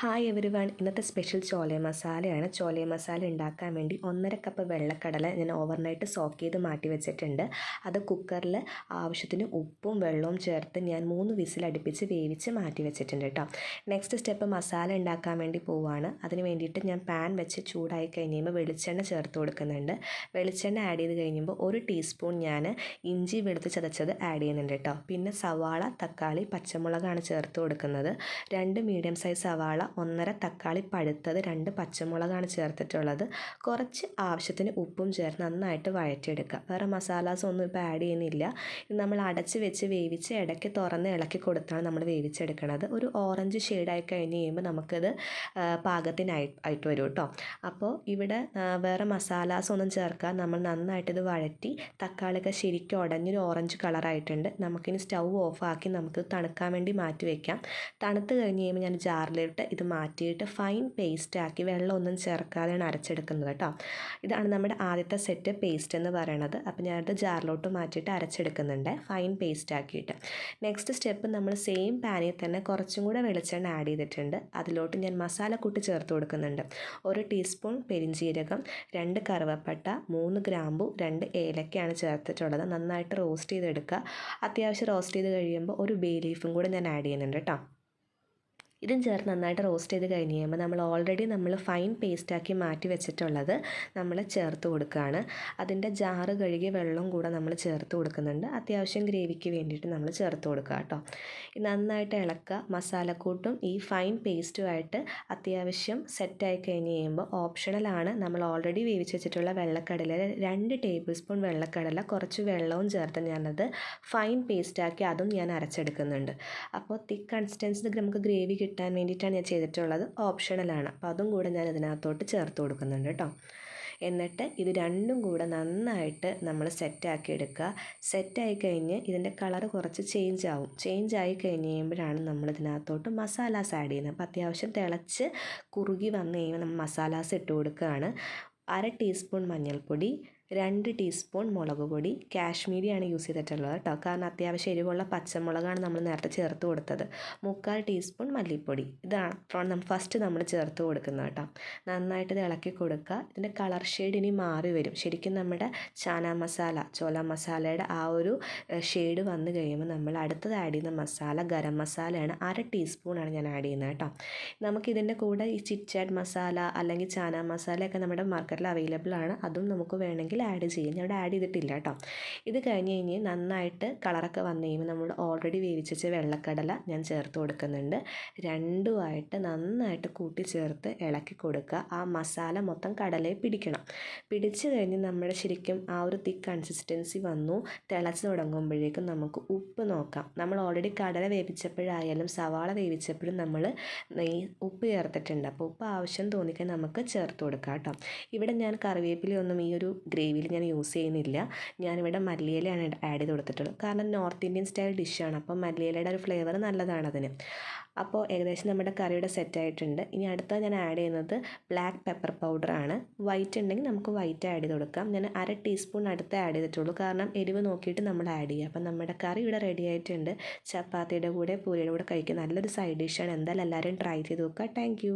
Hi everyone ഇന്നത്തെ special ചോല മസാലയാണ്. ചോല മസാല ഉണ്ടാക്കാൻ വേണ്ടി ഒന്നര കപ്പ് വെള്ളക്കടല ഞാൻ ഓവർനൈറ്റ് സോക്ക് ചെയ്ത് മാറ്റി വെച്ചിട്ടുണ്ട്. അത് കുക്കറിൽ ആവശ്യത്തിന് ഉപ്പും വെള്ളവും ചേർത്ത് ഞാൻ മൂന്ന് വിസിൽ അടുപ്പിച്ച് വേവിച്ച് മാറ്റി വെച്ചിട്ടുണ്ട് കേട്ടോ. നെക്സ്റ്റ് സ്റ്റെപ്പ് മസാല ഉണ്ടാക്കാൻ വേണ്ടി പോവുകയാണ് അതിന് വേണ്ടിയിട്ട് ഞാൻ പാൻ വെച്ച് ചൂടായി കഴിയുമ്പോൾ വെളിച്ചെണ്ണ ചേർത്ത് കൊടുക്കുന്നുണ്ട്. വെളിച്ചെണ്ണ ആഡ് ചെയ്ത് കഴിയുമ്പോൾ ഒരു ടീസ്പൂൺ ഞാൻ ഇഞ്ചി വെളുത്ത് ചതച്ചത് ആഡ് ചെയ്യുന്നുണ്ട് കേട്ടോ. പിന്നെ സവാള തക്കാളി പച്ചമുളകാണ് ചേർത്ത് കൊടുക്കുന്നത്. രണ്ട് മീഡിയം സൈസ് സവാള ഒന്നര തക്കാളി പഴുത്തത് രണ്ട് പച്ചമുളകാണ് ചേർത്തിട്ടുള്ളത്. കുറച്ച് ആവശ്യത്തിന് ഉപ്പും ചേർത്ത് നന്നായിട്ട് വഴറ്റിയെടുക്കുക. വേറെ മസാലാസ് ഒന്നും ഇപ്പോൾ ആഡ് ചെയ്യുന്നില്ല. ഇത് നമ്മൾ അടച്ച് വെച്ച് വേവിച്ച് ഇടയ്ക്ക് തുറന്ന് ഇളക്കി കൊടുത്താണ് നമ്മൾ വേവിച്ചെടുക്കുന്നത് ഒരു ഓറഞ്ച് ഷെയ്ഡായി കഴിഞ്ഞ് കഴിയുമ്പോൾ നമുക്കത് പാകത്തിനായി ആയിട്ട് വരും കേട്ടോ അപ്പോൾ ഇവിടെ വേറെ മസാലാസ് ഒന്നും ചേർക്കാൻ നമ്മൾ നന്നായിട്ടിത് വഴറ്റി തക്കാളിയൊക്കെ ശരിക്കും ഉടഞ്ഞൊരു ഓറഞ്ച് കളറായിട്ടുണ്ട് നമുക്കിനി സ്റ്റൗ ഓഫാക്കി നമുക്ക് തണുക്കാൻ വേണ്ടി മാറ്റി വയ്ക്കാം തണുത്ത് കഴിഞ്ഞ് കഴിയുമ്പോൾ ഞാൻ ജാറിലിട്ട് ഇത് മാറ്റിയിട്ട് ഫൈൻ പേസ്റ്റ് ആക്കി വെള്ളമൊന്നും ചേർക്കാതെയാണ് അരച്ചെടുക്കുന്നത് കേട്ടോ. ഇതാണ് നമ്മുടെ ആദ്യത്തെ സെറ്റ് പേസ്റ്റ് എന്ന് പറയണത്. അപ്പോൾ ഞാനത് ജാറിലോട്ട് മാറ്റിയിട്ട് അരച്ചെടുക്കുന്നുണ്ട്. ഫൈൻ പേസ്റ്റ് ആക്കിയിട്ട്. നെക്സ്റ്റ് സ്റ്റെപ്പ് നമ്മൾ സെയിം പാനിൽ തന്നെ കുറച്ചും കൂടെ വെളിച്ചെണ്ണ ആഡ് ചെയ്തിട്ടുണ്ട്. അതിലോട്ട് ഞാൻ മസാല കൂട്ടി ചേർത്ത് കൊടുക്കുന്നുണ്ട്. ഒരു ടീസ്പൂൺ പെരിഞ്ചീരകം രണ്ട് കറുവപ്പട്ട മൂന്ന് ഗ്രാമ്പു രണ്ട് ഏലക്കയാണ് ചേർത്തിട്ടുള്ളത്. നന്നായിട്ട് റോസ്റ്റ് ചെയ്തെടുക്കുക. അത്യാവശ്യം റോസ്റ്റ് ചെയ്ത് കഴിയുമ്പോൾ ഒരു ബേ ലീഫും കൂടെ ഞാൻ ആഡ് ചെയ്യുന്നുണ്ട് കേട്ടോ. ഇതും ചേർത്ത് നന്നായിട്ട് റോസ്റ്റ് ചെയ്ത് കഴിഞ്ഞ് കഴിയുമ്പോൾ നമ്മൾ ഓൾറെഡി നമ്മൾ ഫൈൻ പേസ്റ്റാക്കി മാറ്റി വെച്ചിട്ടുള്ളത് നമ്മൾ ചേർത്ത് കൊടുക്കുകയാണ്. അതിന്റെ ജാറ് കഴുകിയ വെള്ളം കൂടെ നമ്മൾ ചേർത്ത് കൊടുക്കുന്നുണ്ട്. അത്യാവശ്യം ഗ്രേവിക്ക് വേണ്ടിയിട്ട് നമ്മൾ ചേർത്ത് കൊടുക്കുക കേട്ടോ. നന്നായിട്ട് ഇളക്കുക. മസാലക്കൂട്ടും ഈ ഫൈൻ പേസ്റ്റുമായിട്ട് അത്യാവശ്യം സെറ്റായി കഴിഞ്ഞ് കഴിയുമ്പോൾ ഓപ്ഷണലാണ് നമ്മൾ ഓൾറെഡി വേവിച്ച് വെച്ചിട്ടുള്ള വെള്ളക്കടല രണ്ട് ടേബിൾ സ്പൂൺ വെള്ളക്കടല കുറച്ച് വെള്ളവും ചേർത്ത് ഞാനത് ഫൈൻ പേസ്റ്റാക്കി അതും ഞാൻ അരച്ചെടുക്കുന്നുണ്ട്. അപ്പോൾ തിക്ക് കൺസിസ്റ്റൻസി നമുക്ക് ഗ്രേവി കിട്ടാൻ വേണ്ടിയിട്ടാണ് ഞാൻ ചെയ്തിട്ടുള്ളത്. ഓപ്ഷണലാണ് അപ്പോൾ അതും കൂടെ ഞാൻ ഇതിനകത്തോട്ട് ചേർത്ത് കൊടുക്കുന്നുണ്ട് കേട്ടോ. എന്നിട്ട് ഇത് രണ്ടും കൂടെ നന്നായിട്ട് നമ്മൾ സെറ്റാക്കി എടുക്കുക. സെറ്റായി കഴിഞ്ഞ് ഇതിന്റെ കളർ കുറച്ച് ചേഞ്ച് ആവും. ചേഞ്ച് ആയി കഴിഞ്ഞ് കഴിയുമ്പോഴാണ് നമ്മൾ ഇതിനകത്തോട്ട് മസാലാസ് ആഡ് ചെയ്യുന്നത്. അപ്പോൾ അത്യാവശ്യം തിളച്ച് കുറുകി വന്ന് കഴിയുമ്പോൾ നമ്മൾ മസാലാസ് ഇട്ട് കൊടുക്കുകയാണ്. അര ടീസ്പൂൺ മഞ്ഞൾപ്പൊടി രണ്ട് ടീസ്പൂൺ മുളക് പൊടി. കാശ്മീരിയാണ് യൂസ് ചെയ്തിട്ടുള്ളത് കേട്ടോ. കാരണം അത്യാവശ്യം എരിവുള്ള പച്ചമുളകാണ് നമ്മൾ നേരത്തെ ചേർത്ത് കൊടുത്തത്. മുക്കാൽ ടീസ്പൂൺ മല്ലിപ്പൊടി. ഇതാണ് ഫസ്റ്റ് നമ്മൾ ചേർത്ത് കൊടുക്കുന്നത് കേട്ടോ. നന്നായിട്ട് ഇളക്കി കൊടുക്കുക. ഇതിന്റെ കളർ ഷെയ്ഡ് ഇനി മാറി വരും. ശരിക്കും നമ്മുടെ ചാന മസാല ചോല മസാലയുടെ ആ ഒരു ഷെയ്ഡ് വന്നു കഴിയുമ്പോൾ നമ്മൾ അടുത്തത് ആഡ് ചെയ്യുന്ന മസാല ഗരം മസാലയാണ് അര ടീസ്പൂണാണ് ഞാൻ ആഡ് ചെയ്യുന്നത് കേട്ടോ. നമുക്കിതിന്റെ കൂടെ ഈ ചിറ്റാഡ് മസാല അല്ലെങ്കിൽ ചാന മസാലയൊക്കെ നമ്മുടെ മാർക്കറ്റിൽ അവൈലബിൾ ആണ്. അതും നമുക്ക് വേണമെങ്കിൽ ആഡ് ചെയ്യാം. ഞാൻ ഇവിടെ ആഡ് ചെയ്തിട്ടില്ല കേട്ടോ. ഇത് കഴിഞ്ഞ് കഴിഞ്ഞ് നന്നായിട്ട് കളറൊക്കെ വന്നു കഴിയുമ്പോൾ നമ്മൾ ഓൾറെഡി വേവിച്ച് വെച്ച വെള്ളക്കടല ഞാൻ ചേർത്ത് കൊടുക്കുന്നുണ്ട്. രണ്ടുമായിട്ട് നന്നായിട്ട് കൂട്ടി ചേർത്ത് ഇളക്കി കൊടുക്കുക. ആ മസാല മൊത്തം കടലയെ പിടിക്കണം. പിടിച്ച് കഴിഞ്ഞ് നമ്മുടെ ശരിക്കും ആ ഒരു തിക്ക് കൺസിസ്റ്റൻസി വന്നു. തിളച്ച് തുടങ്ങുമ്പോഴേക്കും നമുക്ക് ഉപ്പ് നോക്കാം. നമ്മൾ ഓൾറെഡി കടല വേവിച്ചപ്പോഴായാലും സവാള വേവിച്ചപ്പോഴും നമ്മൾ നെയ് ഉപ്പ് ചേർത്തിട്ടുണ്ട്. അപ്പോൾ ഉപ്പ് ആവശ്യം തോന്നിക്കാൻ നമുക്ക് ചേർത്ത് കൊടുക്കാം കേട്ടോ. ഇവിടെ ഞാൻ കറിവേപ്പിലയൊന്നും ഈ ഒരു ഗ്രേവിയിൽ ഞാൻ യൂസ് ചെയ്യുന്നില്ല. ഞാനിവിടെ മല്ലിയിലയാണ് ആഡ് ചെയ്ത് കൊടുത്തിട്ടുള്ളത്. കാരണം നോർത്ത് ഇന്ത്യൻ സ്റ്റൈൽ ഡിഷാണ് അപ്പോൾ മല്ലിയിലയുടെ ഒരു ഫ്ലേവർ നല്ലതാണ് അതിന്. അപ്പോൾ ഏകദേശം നമ്മുടെ കറിയുടെ സെറ്റ് ആയിട്ടുണ്ട്. ഇനി അടുത്ത ഞാൻ ആഡ് ചെയ്യുന്നത് ബ്ലാക്ക് പെപ്പർ പൗഡറാണ് വൈറ്റ് ഉണ്ടെങ്കിൽ നമുക്ക് വൈറ്റ് ആഡ് ചെയ്ത് കൊടുക്കാം. ഞാൻ അര ടീസ്പൂൺ അടുത്ത് ആഡ് ചെയ്തിട്ടുള്ളൂ. കാരണം എരിവ് നോക്കിയിട്ട് നമ്മൾ ആഡ് ചെയ്യുക. അപ്പം നമ്മുടെ കറി ഇവിടെ റെഡി ആയിട്ടുണ്ട്. ചപ്പാത്തിയുടെ കൂടെ പൂരിയുടെ കൂടെ കഴിക്കുന്ന നല്ലൊരു സൈഡ് ഡിഷാണ് എന്തായാലും എല്ലാവരും ട്രൈ ചെയ്ത് നോക്കുക. താങ്ക്